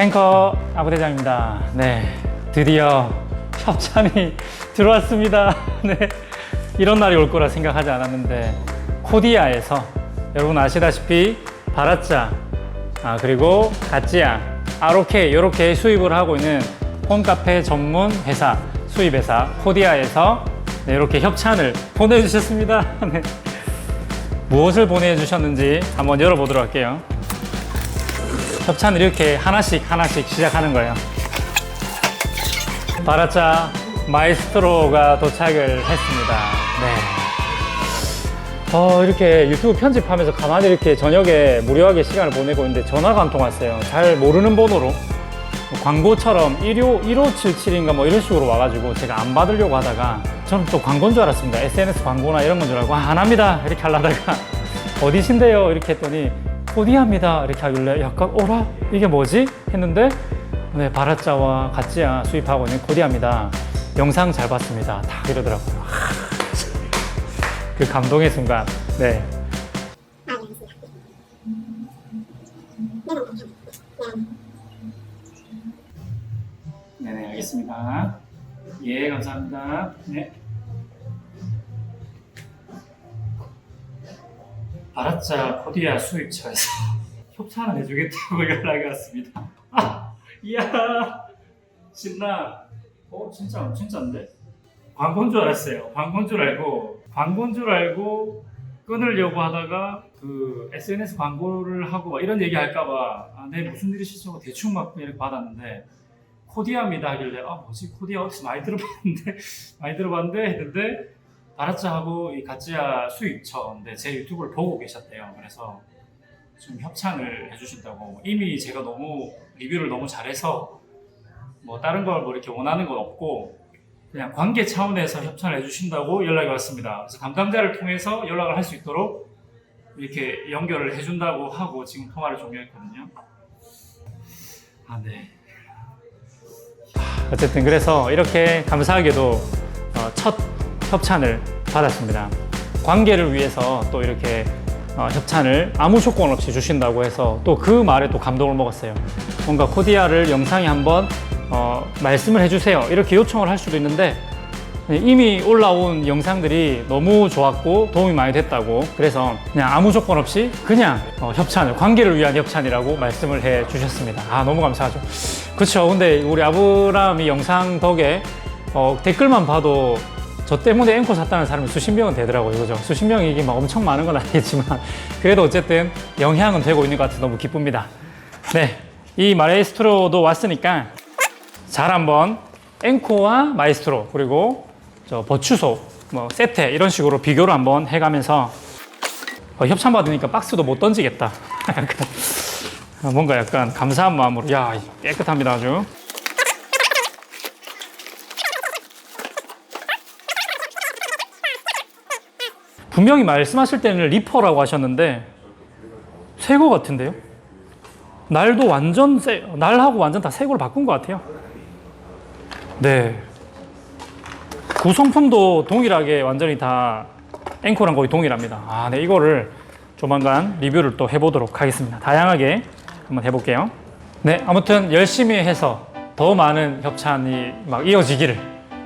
탱커 아부대장입니다. 네, 드디어 협찬이 들어왔습니다. 네, 이런 날이 올 거라 생각하지 않았는데 코디아에서 여러분 아시다시피 바라짜 아, 그리고 가찌야, 아로케 이렇게 수입을 하고 있는 홈카페 전문 회사 수입 회사 코디아에서 네, 이렇게 협찬을 보내주셨습니다. 네. 무엇을 보내주셨는지 한번 열어보도록 할게요. 협찬을 이렇게 하나씩 하나씩 시작하는 거예요. 바라짜 마이스트로가 도착을 했습니다. 네. 어, 이렇게 유튜브 편집하면서 가만히 이렇게 저녁에 무료하게 시간을 보내고 있는데 전화가 한 통 왔어요. 잘 모르는 번호로. 광고처럼 15, 1577인가 뭐 이런 식으로 와가지고 제가 안 받으려고 하다가 저는 또 광고인 줄 알았습니다. SNS 광고나 이런 건 줄 알고 아, 안 합니다. 이렇게 하려다가 어디신데요? 이렇게 했더니 코디아입니다. 이렇게 하길래 약간 어라? 이게 뭐지? 했는데 네, 바라짜와 가찌야 수입하고 있는 코디아입니다. 영상 잘 봤습니다. 다 이러더라고요. 하, 그 감동의 순간. 네. 네네, 알겠습니다. 예, 감사합니다. 네. 바라짜 코디아 수입처에서 협찬을 해주겠다고 연락이 왔습니다. 아, 이야, 신나. 어, 진짜, 진짜인데? 광고인 줄 알았어요. 광고인 줄 알고, 광고인 줄 알고 끊으려고 하다가 그 SNS 광고를 하고 막 이런 얘기 할까봐 아, 네, 무슨 일이 있으시고 대충 막 이렇게 받았는데 코디아입니다 하길래 아 뭐지 코디아 어디서 많이 들어봤는데 많이 들어봤는데 했는데 바라짜하고 이 가찌야 수입처인데 제 유튜브를 보고 계셨대요. 그래서 좀 협찬을 해주신다고 이미 제가 너무 리뷰를 너무 잘해서 뭐 다른 걸 뭐 이렇게 원하는 건 없고 그냥 관계 차원에서 협찬을 해주신다고 연락이 왔습니다. 그래서 담당자를 통해서 연락을 할 수 있도록 이렇게 연결을 해준다고 하고 지금 통화를 종료했거든요. 아 네. 어쨌든 그래서 이렇게 감사하게도 어, 첫 협찬을 받았습니다. 관계를 위해서 또 이렇게 어, 협찬을 아무 조건 없이 주신다고 해서 또 그 말에 또 감동을 먹었어요. 뭔가 코디아를 영상에 한번 어, 말씀을 해주세요. 이렇게 요청을 할 수도 있는데 이미 올라온 영상들이 너무 좋았고 도움이 많이 됐다고 그래서 그냥 아무 조건 없이 그냥 어, 협찬을 관계를 위한 협찬이라고 말씀을 해 주셨습니다. 아 너무 감사하죠. 그렇죠. 근데 우리 아브라함 이 영상 덕에 어, 댓글만 봐도 저 때문에 앵커 샀다는 사람이 수십 명은 되더라고요. 그죠? 수십 명이 이게 막 엄청 많은 건 아니겠지만 그래도 어쨌든 영향은 되고 있는 것 같아서 너무 기쁩니다. 네. 이 마에스트로도 왔으니까 잘 한번 앵코와 마이스트로 그리고 저 버추소 뭐 세테 이런 식으로 비교를 한번 해가면서 어, 협찬 받으니까 박스도 못 던지겠다. 약간 어, 뭔가 약간 감사한 마음으로 야 깨끗합니다 아주. 분명히 말씀하실 때는 리퍼라고 하셨는데 새거 같은데요? 날도 완전 새, 날하고 완전 다 새 거로 바꾼 것 같아요. 네. 구성품도 동일하게 완전히 다 앵코랑 거의 동일합니다. 아, 네. 이거를 조만간 리뷰를 또 해보도록 하겠습니다. 다양하게 한번 해볼게요. 네. 아무튼 열심히 해서 더 많은 협찬이 막 이어지기를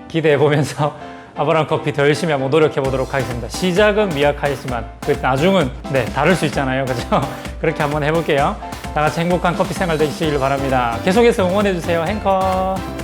기대해 보면서 아브라함 커피 더 열심히 한번 노력해 보도록 하겠습니다. 시작은 미약하지만 그 나중은 네 다를 수 있잖아요, 그죠? 그렇게 한번 해볼게요. 다 같이 행복한 커피 생활 되시길 바랍니다. 계속해서 응원해 주세요, 행커.